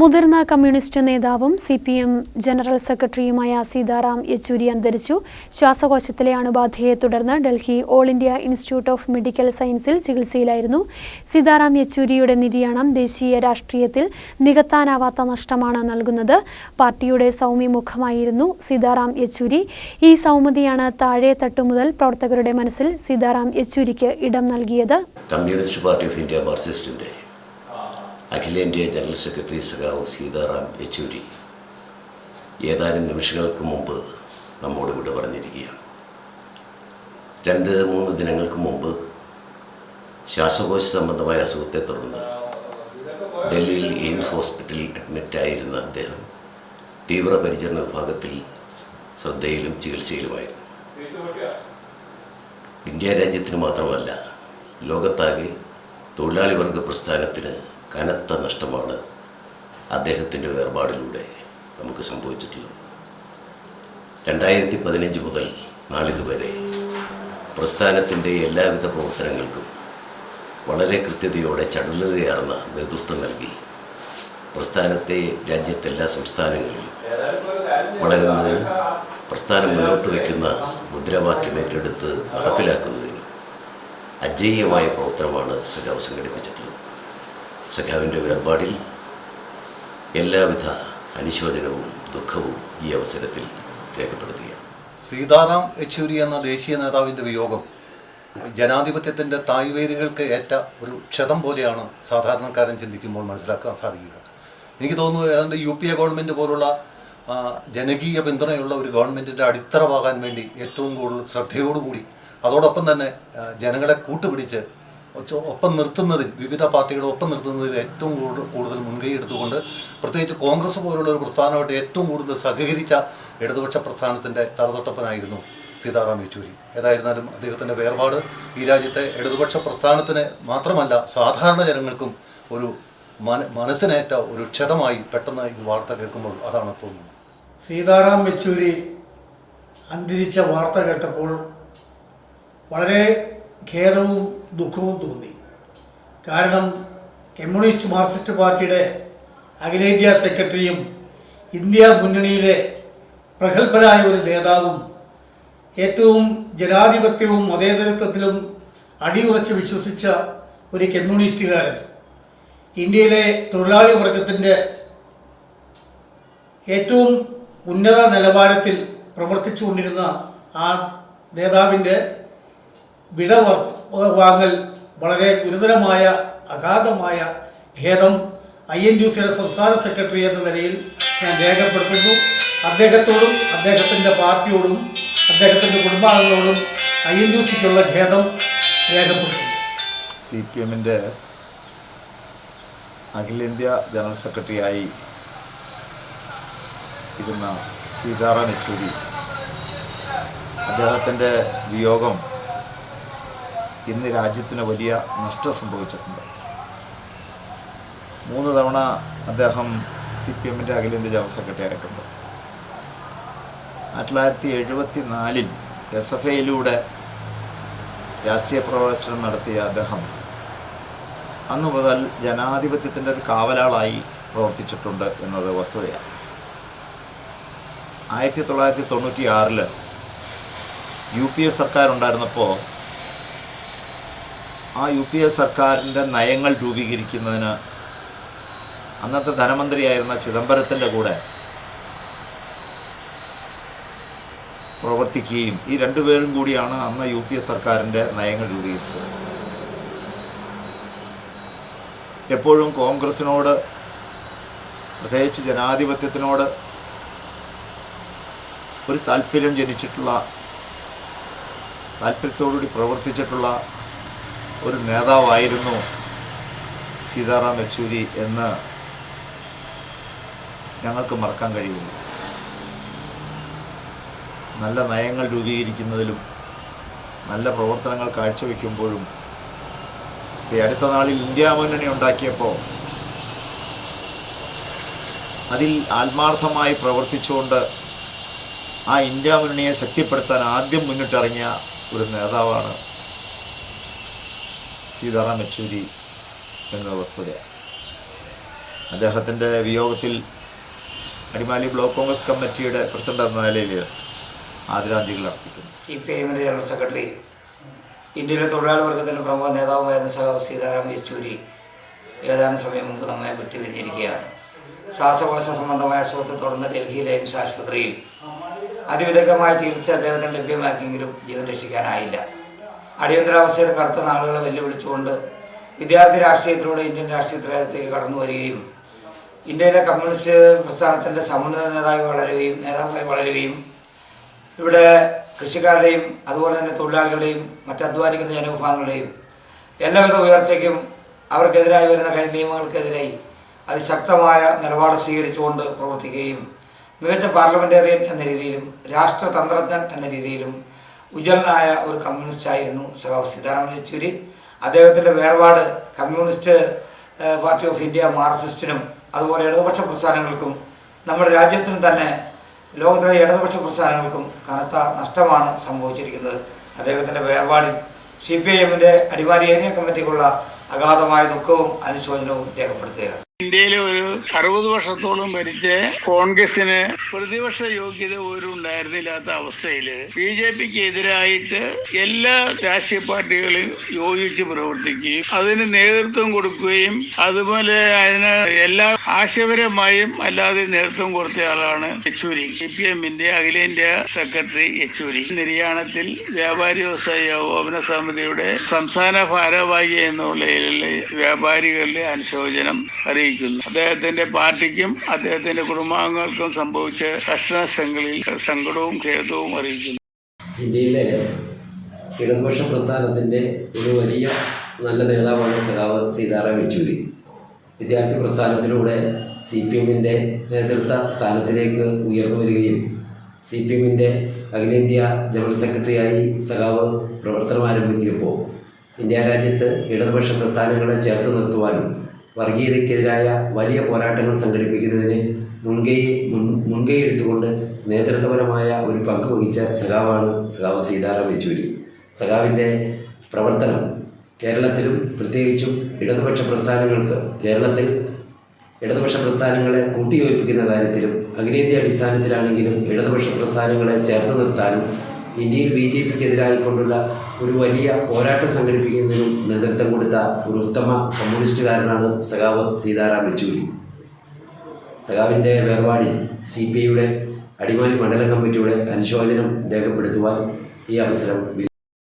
മുതിർന്ന കമ്മ്യൂണിസ്റ്റ് നേതാവും C P M general സെക്രട്ടറിയുമായ സീതാറാം യെച്ചൂരി അന്തരിച്ചു. ശ്വാസകോശത്തിലെ അണുബാധയെ തുടർന്ന് Delhi all India institute of medical സയൻസിൽ ചികിത്സയിലായിരുന്നു. സീതാറാം യെച്ചൂരിയുടെ നിര്യാണം ദേശീയ രാഷ്ട്രീയത്തിൽ നികത്താനാവാത്ത നഷ്ടമാണ് നൽകുന്നത്. പാർട്ടിയുടെ സൗമ്യമുഖമായിരുന്നു സീതാറാം യെച്ചൂരി. ഈ സൗമ്യതയാണ് താഴെ തട്ടു മുതൽ പ്രവർത്തകരുടെ മനസ്സിൽ സീതാറാം യെച്ചൂരിക്ക് ഇടം നൽകിയത്. കമ്മ്യൂണിസ്റ്റ് പാർട്ടി ഓഫ് ഇന്ത്യ മാർക്സിസ്റ്റിന്റെ അഖിലേന്ത്യാ ജനറൽ സെക്രട്ടറി സഖാവ് സീതാറാം യെച്ചൂരി. ഏതാനും നിമിഷങ്ങൾക്ക് മുമ്പ് നമ്മോട് വിട പറഞ്ഞിരിക്കുകയാണ്. രണ്ട് മൂന്ന് ദിനങ്ങൾക്ക് മുമ്പ് ശ്വാസകോശ സംബന്ധമായ അസുഖത്തെ തുടർന്ന് ഡൽഹിയിൽ എയിംസ് ഹോസ്പിറ്റലിൽ അഡ്മിറ്റായിരുന്ന അദ്ദേഹം തീവ്രപരിചരണ വിഭാഗത്തിൽ ശ്രദ്ധയിലും ചികിത്സയിലുമായിരുന്നു. ഇന്ത്യ രാജ്യത്തിന് മാത്രമല്ല ലോകത്താകെ തൊഴിലാളി വർഗ പ്രസ്ഥാനത്തിന് കനത്ത നഷ്ടമാണ് അദ്ദേഹത്തിന്റെ വേർപാടിലൂടെ നമുക്ക് സംഭവിച്ചിട്ടുള്ളത്. രണ്ടായിരത്തി പതിനഞ്ച് മുതൽ നാളിതുവരെ പ്രസ്ഥാനത്തിന്റെ എല്ലാവിധ പ്രവർത്തനങ്ങൾക്കും വളരെ കൃത്യതയോടെ ചടുലതയാർന്ന നേതൃത്വം നൽകി പ്രസ്ഥാനത്തെ രാജ്യത്തെല്ലാ സംസ്ഥാനങ്ങളിലും വളരുന്നതിനും പ്രസ്ഥാനം മുന്നോട്ട് വയ്ക്കുന്ന മുദ്രാവാക്യം ഏറ്റെടുത്ത് നടപ്പിലാക്കുന്നതിനും അജയ്യമായ പ്രവർത്തനമാണ് സഖാവ് സംഘടിപ്പിച്ചിട്ടുള്ളത്. സഖാവിന്റെ വേർപാടിൽ എല്ലാവിധ അനുശോചനവും ദുഃഖവും ഈ അവസരത്തിൽ രേഖപ്പെടുത്തുകയാണ്. സീതാറാം യെച്ചൂരി എന്ന ദേശീയ നേതാവിന്റെ വിയോഗം ജനാധിപത്യത്തിന്റെ തായ്വേരുകൾക്ക് ഏറ്റ ഒരു ക്ഷതം പോലെയാണ് സാധാരണക്കാരൻ ചിന്തിക്കുമ്പോൾ മനസ്സിലാക്കാൻ സാധിക്കുക. എനിക്ക് തോന്നുന്നു ഏതാണ്ട് യു പി എ ഗവൺമെന്റ് പോലുള്ള ജനകീയ പിന്തുണയുള്ള ഒരു ഗവൺമെന്റിന്റെ അടിത്തറവാകാൻ വേണ്ടി ഏറ്റവും കൂടുതൽ ശ്രദ്ധയോടുകൂടി അതോടൊപ്പം തന്നെ ജനങ്ങളെ കൂട്ടുപിടിച്ച് ഒപ്പം നിർത്തുന്നതിൽ വിവിധ പാർട്ടികളെ ഒപ്പം നിർത്തുന്നതിൽ ഏറ്റവും കൂടുതൽ മുൻകൈ എടുത്തുകൊണ്ട് പ്രത്യേകിച്ച് കോൺഗ്രസ് പോലുള്ള ഒരു പ്രസ്ഥാനമായിട്ട് ഏറ്റവും കൂടുതൽ സഹകരിച്ച ഇടതുപക്ഷ പ്രസ്ഥാനത്തിന്റെ തലതൊട്ടപ്പനായിരുന്നു സീതാറാം യെച്ചൂരി. ഏതായിരുന്നാലും അദ്ദേഹത്തിന്റെ വേർപാട് ഈ രാജ്യത്തെ ഇടതുപക്ഷ പ്രസ്ഥാനത്തിന് മാത്രമല്ല സാധാരണ ജനങ്ങൾക്കും ഒരു മന മനസ്സിനേറ്റ ഒരു ക്ഷതമായി പെട്ടെന്ന് ഈ വാർത്ത കേൾക്കുമ്പോൾ അതാണ് തോന്നുന്നത്. സീതാറാം യെച്ചൂരി അന്തരിച്ച വാർത്ത കേട്ടപ്പോൾ വളരെ ഖേദവും ദുഃഖവും തോന്നി. കാരണം കമ്മ്യൂണിസ്റ്റ് മാർക്സിസ്റ്റ് പാർട്ടിയുടെ അഖിലേന്ത്യാ സെക്രട്ടറിയും ഇന്ത്യ മുന്നണിയിലെ പ്രഗത്ഭരായ ഒരു നേതാവും ഏറ്റവും ജനാധിപത്യവും മതേതരത്വത്തിലും അടിയുറച്ച് വിശ്വസിച്ച ഒരു കമ്മ്യൂണിസ്റ്റുകാരൻ. ഇന്ത്യയിലെ തൊഴിലാളി വർഗത്തിന്റെ ഏറ്റവും ഉന്നത നിലവാരത്തിൽ പ്രവർത്തിച്ചുകൊണ്ടിരുന്ന ആ നേതാവിന്റെ വിട വാങ്ങൽ വളരെ ഗുരുതരമായ അഗാധമായ ഖേദം ഐ എൻ യു സിയുടെ സംസ്ഥാന സെക്രട്ടറി എന്ന നിലയിൽ ഞാൻ രേഖപ്പെടുത്തുന്നു. അദ്ദേഹത്തോടും അദ്ദേഹത്തിന്റെ പാർട്ടിയോടും അദ്ദേഹത്തിന്റെ കുടുംബാംഗങ്ങളോടും ഐ എൻ യു സിക്കുള്ള ഖേദം രേഖപ്പെടുത്തുന്നു. സി പി എമ്മിന്റെ അഖിലേന്ത്യാ ജനറൽ സെക്രട്ടറിയായി ഇരുന്ന സീതാറാം യെച്ചൂരി. അദ്ദേഹത്തിന്റെ വിയോഗം ഇന്ന് രാജ്യത്തിന് വലിയ നഷ്ടം സംഭവിച്ചിട്ടുണ്ട്. മൂന്ന് തവണ അദ്ദേഹം സി പി എമ്മിന്റെ അഖിലേന്ത്യാ ജനറൽ സെക്രട്ടറി ആയിട്ടുണ്ട്. ആയിരത്തി തൊള്ളായിരത്തി എസ് എഫ് ഐയിലൂടെ രാഷ്ട്രീയ പ്രവേശനം നടത്തിയ അദ്ദേഹം അന്നു മുതൽ ജനാധിപത്യത്തിന്റെ ഒരു കാവലാളായി പ്രവർത്തിച്ചിട്ടുണ്ട് എന്നത് വസ്തുതയാണ്. ആയിരത്തി തൊള്ളായിരത്തി തൊണ്ണൂറ്റി ആറിൽ യു പി എ സർക്കാർ ഉണ്ടായിരുന്നപ്പോൾ ആ യു പി എ സർക്കാരിന്റെ നയങ്ങൾ രൂപീകരിക്കുന്നതിന് അന്നത്തെ ധനമന്ത്രിയായിരുന്ന ചിദംബരത്തിന്റെ കൂടെ പ്രവർത്തിക്കുകയും ഈ രണ്ടുപേരും കൂടിയാണ് അന്ന് യു പി എ സർക്കാരിന്റെ നയങ്ങൾ രൂപീകരിച്ചത്. എപ്പോഴും കോൺഗ്രസിനോട് പ്രത്യേകിച്ച് ജനാധിപത്യത്തിനോട് ഒരു താല്പര്യം ജനിച്ചിട്ടുള്ള താല്പര്യത്തോടുകൂടി പ്രവർത്തിച്ചിട്ടുള്ള ഒരു നേതാവായിരുന്നു സീതാറാം യെച്ചൂരി എന്ന് ഞങ്ങൾക്ക് മറക്കാൻ കഴിയില്ല നല്ല നയങ്ങൾ രൂപീകരിക്കുന്നതിലും നല്ല പ്രവർത്തനങ്ങൾ കാഴ്ചവെക്കുമ്പോഴും ഈ അടുത്ത നാളിൽ ഇന്ത്യ മുന്നണി ഉണ്ടാക്കിയപ്പോൾ അതിൽ ആത്മാർത്ഥമായി പ്രവർത്തിച്ചുകൊണ്ട് ആ ഇന്ത്യ മുന്നണിയെ ശക്തിപ്പെടുത്താൻ ആദ്യം മുന്നിട്ടിറങ്ങിയ ഒരു നേതാവാണ് സീതാറാം യെച്ചൂരി എന്ന വസ്തുതയാണ് അദ്ദേഹത്തിന്റെ വിയോഗത്തിൽ അടിമാലി ബ്ലോക്ക് കോൺഗ്രസ് കമ്മിറ്റിയുടെ പ്രസിഡന്റ് എന്ന നിലയിൽ ആദരാഞ്ജലികൾ അർപ്പിക്കുന്നു. സി പി ഐ എമ്മിന്റെ ജനറൽ സെക്രട്ടറി ഇന്ത്യയിലെ തൊഴിലാളി വർഗത്തിന്റെ പ്രമുഖ നേതാവുമായിരുന്ന സഹാബ് സീതാറാം യെച്ചൂരി ഏതാനും സമയം മുമ്പ് നമ്മെ വിട്ടുപിരിഞ്ഞിരിക്കുകയാണ്. ശ്വാസകോശ സംബന്ധമായ അസുഖത്തെ തുടർന്ന് ഡൽഹിയിലെ എയിംസ് ആശുപത്രിയിൽ അതിവിദഗ്ധമായ ചികിത്സ അദ്ദേഹത്തിന് ലഭ്യമാക്കിയെങ്കിലും ജീവൻ രക്ഷിക്കാനായില്ല. അടിയന്തരാവസ്ഥയുടെ കറുത്ത നാളുകളെ വെല്ലുവിളിച്ചുകൊണ്ട് വിദ്യാർത്ഥി രാഷ്ട്രീയത്തിലൂടെ ഇന്ത്യൻ രാഷ്ട്രീയത്തിലേക്ക് കടന്നു വരികയും ഇന്ത്യയിലെ കമ്മ്യൂണിസ്റ്റ് പ്രസ്ഥാനത്തിന്റെ സമുന്നത നേതാവ് വളരുകയും നേതാവായി വളരുകയും ഇവിടെ കൃഷിക്കാരുടെയും അതുപോലെ തന്നെ തൊഴിലാളികളുടെയും മറ്റ് അധ്വാനിക്കുന്ന ജനവിഭാഗങ്ങളുടെയും എല്ലാവിധ ഉയർച്ചയ്ക്കും അവർക്കെതിരായി വരുന്ന കരി നിയമങ്ങൾക്കെതിരായി അതിശക്തമായ നിലപാട് സ്വീകരിച്ചുകൊണ്ട് പ്രവർത്തിക്കുകയും മികച്ച പാർലമെന്റേറിയൻ എന്ന രീതിയിലും രാഷ്ട്രതന്ത്രജ്ഞൻ എന്ന രീതിയിലും ഉജ്ജ്വലനായ ഒരു കമ്മ്യൂണിസ്റ്റ് ആയിരുന്നു സഖാവ് സീതാറാമൻ യെച്ചൂരി. അദ്ദേഹത്തിന്റെ വേർപാട് കമ്മ്യൂണിസ്റ്റ് പാർട്ടി ഓഫ് ഇന്ത്യ മാർക്സിസ്റ്റിനും അതുപോലെ ഇടതുപക്ഷ പ്രസ്ഥാനങ്ങൾക്കും നമ്മുടെ രാജ്യത്തിനും തന്നെ ലോകത്തിലെ ഇടതുപക്ഷ പ്രസ്ഥാനങ്ങൾക്കും കനത്ത നഷ്ടമാണ് സംഭവിച്ചിരിക്കുന്നത്. അദ്ദേഹത്തിന്റെ വേർപാടിൽ സി പി ഐ എമ്മിന്റെ അടിമാലി ഏരിയ കമ്മിറ്റിക്കുള്ള അഗാധമായ ദുഃഖവും അനുശോചനവും രേഖപ്പെടുത്തുകയാണ്. ഇന്ത്യയിലെ ഒരു അറുപത് വർഷത്തോളം ഭരിച്ച് കോൺഗ്രസിന് പ്രതിപക്ഷ യോഗ്യത പോലും ഉണ്ടായിരുന്നില്ലാത്ത അവസ്ഥയിൽ ബി ജെ പിക്ക് എതിരായിട്ട് എല്ലാ രാഷ്ട്രീയ പാർട്ടികളും യോജിച്ച് പ്രവർത്തിക്കുകയും അതിന് നേതൃത്വം കൊടുക്കുകയും അതുപോലെ അതിന് എല്ലാ ആശയപരമായും അല്ലാതെ നേതൃത്വം കൊടുത്തയാളാണ് യെച്ചൂരി. സി പി എമ്മിന്റെ അഖിലേന്ത്യാ സെക്രട്ടറി യെച്ചൂരി. നിര്യാണത്തിൽ വ്യാപാരി വ്യവസായ ഏകോപന സമിതിയുടെ സംസ്ഥാന ഭാരവാഹി എന്നുള്ള വ്യാപാരികളുടെ അനുശോചനം അറിയിക്കുന്നു അദ്ദേഹത്തിന്റെ പാർട്ടിക്കും അദ്ദേഹത്തിന്റെ കുടുംബാംഗങ്ങൾക്കും സംഭവിച്ച കഷ്ടനഷ്ടങ്ങളിൽ സങ്കടവും ഖേദവും അറിയിക്കുന്നു. ഇന്ത്യയിലെ ഇടതുപക്ഷ പ്രസ്ഥാനത്തിന്റെ ഒരു വലിയ നല്ല നേതാവാണ് സഖാവ് സീതാറാം യെച്ചൂരി. വിദ്യാർത്ഥി പ്രസ്ഥാനത്തിലൂടെ സി പി എമ്മിന്റെ നേതൃത്വ സ്ഥാനത്തിലേക്ക് ഉയർന്നു വരികയും സി പി എമ്മിന്റെ അഖിലേന്ത്യാ ജനറൽ സെക്രട്ടറിയായി സഖാവ് പ്രവർത്തനം ആരംഭിക്കുമ്പോൾ ഇന്ത്യ രാജ്യത്ത് ഇടതുപക്ഷ പ്രസ്ഥാനങ്ങളെ ചേർത്ത് നിർത്തുവാനും വർഗീയതയ്ക്കെതിരായ വലിയ പോരാട്ടങ്ങൾ സംഘടിപ്പിക്കുന്നതിന് മുൻകൈ മുൻ മുൻകൈ എടുത്തുകൊണ്ട് നേതൃത്വപരമായ ഒരു പങ്ക് വഹിച്ച സഖാവാണ് സഖാവ് സീതാറാം യെച്ചൂരി. സഖാവിന്റെ പ്രവർത്തനം കേരളത്തിലും പ്രത്യേകിച്ചും ഇടതുപക്ഷ പ്രസ്ഥാനങ്ങൾക്ക് കേരളത്തിൽ ഇടതുപക്ഷ പ്രസ്ഥാനങ്ങളെ കൂട്ടിയോജിപ്പിക്കുന്ന കാര്യത്തിലും അഖിലേന്ത്യാ അടിസ്ഥാനത്തിലാണെങ്കിലും ഇടതുപക്ഷ പ്രസ്ഥാനങ്ങളെ ചേർത്ത് നിർത്താനും ഇന്ത്യയിൽ ബി ജെ പിക്കെതിരായിക്കൊണ്ടുള്ള ഒരു വലിയ പോരാട്ടം സംഘടിപ്പിക്കുന്നതിനും നേതൃത്വം കൊടുത്ത ഒരു ഉത്തമ കമ്മ്യൂണിസ്റ്റുകാരനാണ് സഖാവ് സീതാറാം യെച്ചൂരി. സഖാവിന്റെ വേർപാടിൽ സി പി ഐയുടെ അടിമാലി മണ്ഡലം കമ്മിറ്റിയുടെ അനുശോചനം രേഖപ്പെടുത്തുവാൻ ഈ അവസരം